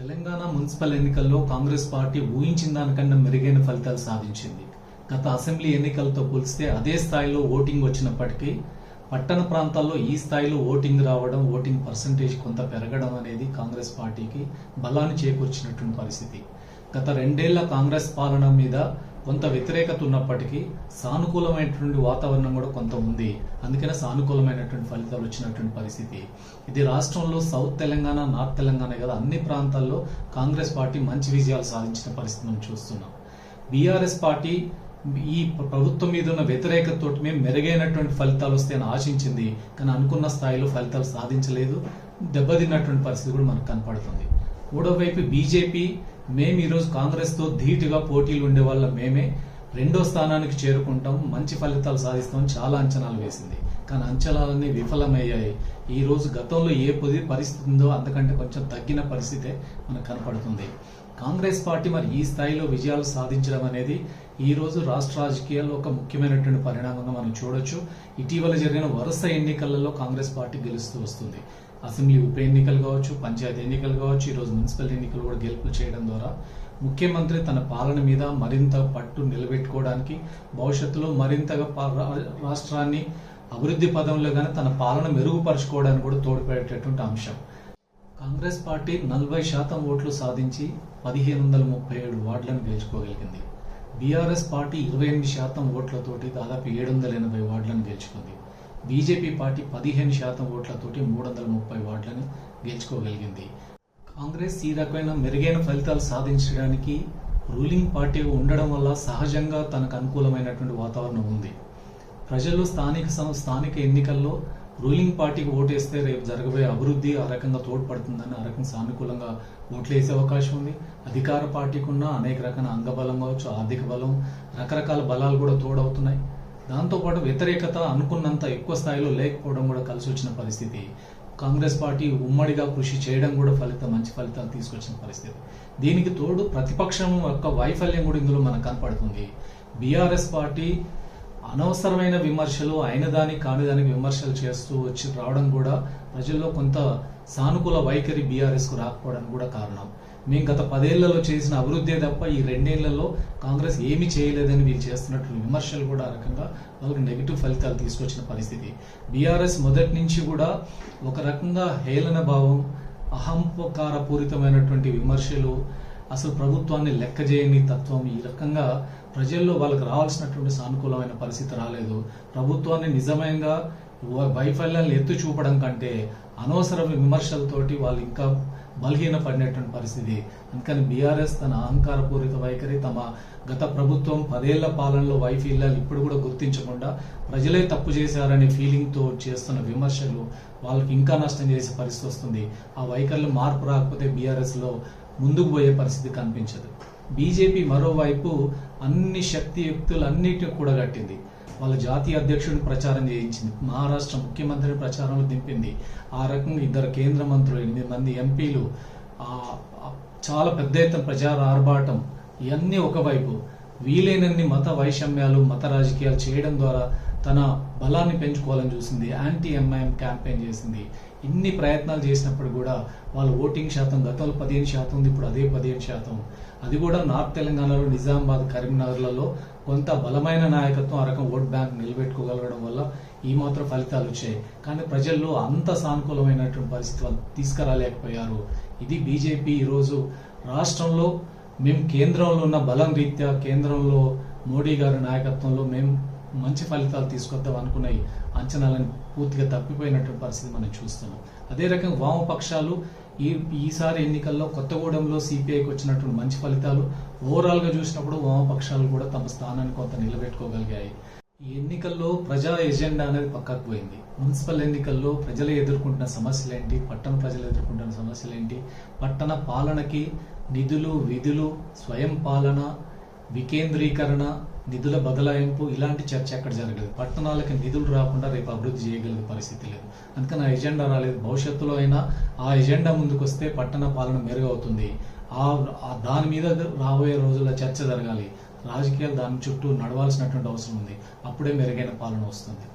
Telangana municipal ఎన్నికల్లో Congress party ఊహించిన దానికన్నా మెరుగైన ఫలితాలు సాధించింది. గత అసెంబ్లీ ఎన్నికలతో పోలిస్తే అదే స్థాయిలో ఓటింగ్ వచ్చినప్పటికీ పట్టణ ప్రాంతాల్లో ఈ స్థాయిలో ఓటింగ్ రావడం ఓటింగ్ పర్సంటేజ్ కొంత పెరగడం అనేది కాంగ్రెస్ పార్టీకి బలాన్ని చేకూర్చినటువంటి పరిస్థితి. గత రెండేళ్ళ కాంగ్రెస్ పాలన మీద కొంత వ్యతిరేకత ఉన్నప్పటికీ సానుకూలమైనటువంటి వాతావరణం కూడా కొంత ఉంది. అందుకనే సానుకూలమైనటువంటి ఫలితాలు వచ్చినటువంటి పరిస్థితి. ఇది రాష్ట్రంలో సౌత్ తెలంగాణ నార్త్ తెలంగాణ కదా అన్ని ప్రాంతాల్లో కాంగ్రెస్ పార్టీ మంచి విజయాలు సాధించిన పరిస్థితి మనం చూస్తున్నాం. బీఆర్ఎస్ పార్టీ ఈ ప్రభుత్వం మీద ఉన్న వ్యతిరేకతతో మేము మెరుగైనటువంటి ఫలితాలు వస్తాయని ఆశించింది. కానీ అనుకున్న స్థాయిలో ఫలితాలు సాధించలేదు. దెబ్బతిన్నటువంటి పరిస్థితి కూడా మనకు కనపడుతుంది. మూడో వైపు బీజేపీ మేము ఈరోజు కాంగ్రెస్తో ధీటుగా పోటీలు ఉండే వాళ్ళ మేమే రెండో స్థానానికి చేరుకుంటాం మంచి ఫలితాలు సాధిస్తాం చాలా అంచనాలు వేసింది. కానీ అంచనాలన్నీ విఫలమయ్యాయి. ఈ రోజు గతంలో ఏ పొది పరిస్థితి ఉందో అంతకంటే కొంచెం తగ్గిన పరిస్థితే మనకు కనపడుతుంది. కాంగ్రెస్ పార్టీ మరి ఈ స్థాయిలో విజయాలు సాధించడం అనేది ఈ రోజు రాష్ట్ర రాజకీయాల్లో ఒక ముఖ్యమైనటువంటి పరిణామంగా మనం చూడొచ్చు. ఇటీవల జరిగిన వరుస ఎన్నికలలో కాంగ్రెస్ పార్టీ గెలుస్తూ వస్తుంది. అసెంబ్లీ ఉప ఎన్నికలు కావచ్చు పంచాయతీ ఎన్నికలు కావచ్చు ఈరోజు మున్సిపల్ ఎన్నికలు కూడా గెలుపులు చేయడం ద్వారా ముఖ్యమంత్రి తన పాలన మీద మరింత పట్టు నిలబెట్టుకోవడానికి భవిష్యత్తులో మరింతగా రా- రాష్ట్రాన్ని అభివృద్ధి పదంలో కానీ తన పాలన మెరుగుపరచుకోవడానికి కూడా తోడ్పడేటటువంటి అంశం. కాంగ్రెస్ పార్టీ నలభై శాతం ఓట్లు సాధించి పదిహేను వందల ముప్పై ఏడు వార్డులను గెలుచుకోగలిగింది. బీఆర్ఎస్ పార్టీ ఇరవై ఎనిమిది శాతం ఓట్లతోటి దాదాపు ఏడు వందల ఎనభై వార్డులను గెలుచుకుంది. బీజేపీ పార్టీ పదిహేను శాతం ఓట్లతోటి మూడు వందల ముప్పై వార్డులను గెలుచుకోగలిగింది. కాంగ్రెస్ ఈ రకమైన మెరుగైన ఫలితాలు సాధించడానికి రూలింగ్ పార్టీ ఉండడం వల్ల సహజంగా తనకు అనుకూలమైనటువంటి వాతావరణం ఉంది. ప్రజలు స్థానిక సం- స్థానిక ఎన్నికల్లో రూలింగ్ పార్టీకి ఓటేస్తే రేపు జరగబోయే అభివృద్ధి ఆ రకంగా తోడ్పడుతుందని ఆ రకంగా సానుకూలంగా ఓట్లు వేసే అవకాశం ఉంది. అధికార పార్టీకి ఉన్న అనేక రకాల అంగబలం కావచ్చు ఆర్థిక బలం రకరకాల బలాలు కూడా తోడవుతున్నాయి. దాంతోపాటు వ్యతిరేకత అనుకున్నంత ఎక్కువ స్థాయిలో లేకపోవడం కూడా కలిసి వచ్చిన పరిస్థితి. కాంగ్రెస్ పార్టీ ఉమ్మడిగా కృషి చేయడం కూడా ఫలితం మంచి ఫలితాలు తీసుకొచ్చిన పరిస్థితి. దీనికి తోడు ప్రతిపక్షం యొక్క వైఫల్యం కూడా ఇందులో మనకు కనపడుతుంది. బీఆర్ఎస్ పార్టీ అనవసరమైన విమర్శలు అయిన దానికి కాని దానికి విమర్శలు చేస్తూ వచ్చి రావడం కూడా ప్రజల్లో కొంత సానుకూల వైఖరి బీఆర్ఎస్కు రాకపోవడానికి కూడా కారణం. మేము గత పదేళ్ళలో చేసిన అభివృద్ధి తప్ప ఈ రెండేళ్ళలో కాంగ్రెస్ ఏమీ చేయలేదని వీళ్ళు చేస్తున్నట్లు విమర్శలు కూడా ఆ రకంగా వాళ్ళకి నెగిటివ్ ఫలితాలు తీసుకొచ్చిన పరిస్థితి. బీఆర్ఎస్ మొదటి నుంచి కూడా ఒక రకంగా హేళన భావం అహంకారపూరితమైనటువంటి విమర్శలు అసలు ప్రభుత్వాన్ని లెక్క చేయని తత్వం ఈ రకంగా ప్రజల్లో వాళ్ళకి రావాల్సినటువంటి సానుకూలమైన పరిస్థితి రాలేదు. ప్రభుత్వాన్ని నిజంగా వైఫల్యాలను ఎత్తు చూపడం కంటే అనవసర విమర్శలతోటి వాళ్ళు ఇంకా బలహీన పడినటువంటి పరిస్థితి. అందుకని బీఆర్ఎస్ తన అహంకారపూరిత వైఖరి తమ గత ప్రభుత్వం పదేళ్ళ పాలనలో వైఫల్యాలు ఇప్పుడు కూడా గుర్తించకుండా ప్రజలే తప్పు చేశారనే ఫీలింగ్తో చేస్తున్న విమర్శలు వాళ్ళకి ఇంకా నష్టం చేసే పరిస్థితి వస్తుంది. ఆ వైఖరిలో మార్పు రాకపోతే బీఆర్ఎస్లో ముందుకు పోయే పరిస్థితి కనిపించదు. బీజేపీ మరోవైపు అన్ని శక్తియుక్తులు అన్నిటిని కూడగట్టింది వాళ్ళ జాతీయ అధ్యక్షుడిని ప్రచారం చేయించింది. మహారాష్ట్ర ముఖ్యమంత్రిని ప్రచారంలో దింపింది. ఆ రకంగా ఇద్దరు కేంద్ర మంత్రులు ఎనిమిది మంది ఎంపీలు ఆ- చాలా పెద్ద ఎత్తున ప్రచార ఆర్భాటం ఇవన్నీ ఒకవైపు. వీలైనన్ని మత వైషమ్యాలు మత రాజకీయాలు చేయడం ద్వారా తన బలాన్ని పెంచుకోవాలని చూసింది యాంటీ ఎంఐఎం క్యాంపెయిన్ చేసింది. ఇన్ని ప్రయత్నాలు చేసినప్పుడు కూడా వాళ్ళ ఓటింగ్ శాతం గతంలో పదిహేను శాతం ఉంది ఇప్పుడు అదే పదిహేను శాతం. అది కూడా నార్త్ తెలంగాణలో నిజామాబాద్ కరీంనగర్లలో కొంత బలమైన నాయకత్వం ఆ రకం ఓట్ బ్యాంక్ నిలబెట్టుకోగలగడం వల్ల ఈ మాత్రం ఫలితాలు వచ్చాయి. కానీ ప్రజల్లో అంత సానుకూలమైనటువంటి పరిస్థితి వాళ్ళు తీసుకురాలేకపోయారు. ఇది బీజేపీ ఈరోజు రాష్ట్రంలో మేము కేంద్రంలో ఉన్న బలం రీత్యా కేంద్రంలో మోడీ గారి నాయకత్వంలో మేము మంచి ఫలితాలు తీసుకొద్దాం అనుకున్నాయి అంచనాలను పూర్తిగా తప్పిపోయినటువంటి పరిస్థితి మనం చూస్తున్నాం. అదే రకంగా వామపక్షాలు ఈ ఈసారి ఎన్నికల్లో కొత్తగూడెంలో సిపిఐకి వచ్చినటువంటి మంచి ఫలితాలు ఓవరాల్గా చూసినప్పుడు వామపక్షాలు కూడా తమ స్థానాన్ని కొంత నిలబెట్టుకోగలిగాయి. ఈ ఎన్నికల్లో ప్రజా ఎజెండా అనేది పక్కకు పోయింది. మున్సిపల్ ఎన్నికల్లో ప్రజలు ఎదుర్కొంటున్న సమస్యలు ఏంటి పట్టణ ప్రజలు ఎదుర్కొంటున్న సమస్యలు ఏంటి పట్టణ పాలనకి నిధులు విధులు స్వయం పాలన వికేంద్రీకరణ నిధుల బదలాయింపు ఇలాంటి చర్చ ఎక్కడ జరగలేదు. పట్టణాలకి నిధులు రాకుండా రేపు అభివృద్ధి చేయగలిగే పరిస్థితి లేదు. అందుకని ఆ ఎజెండా రాలేదు. భవిష్యత్తులో అయినా ఆ ఎజెండా ముందుకొస్తే పట్టణ పాలన మెరుగవుతుంది. ఆ దాని మీద రాబోయే రోజుల్లో చర్చ జరగాలి. రాజకీయాలు దాని చుట్టూ నడవాల్సినటువంటి అవసరం ఉంది. అప్పుడే మెరుగైన పాలన వస్తుంది.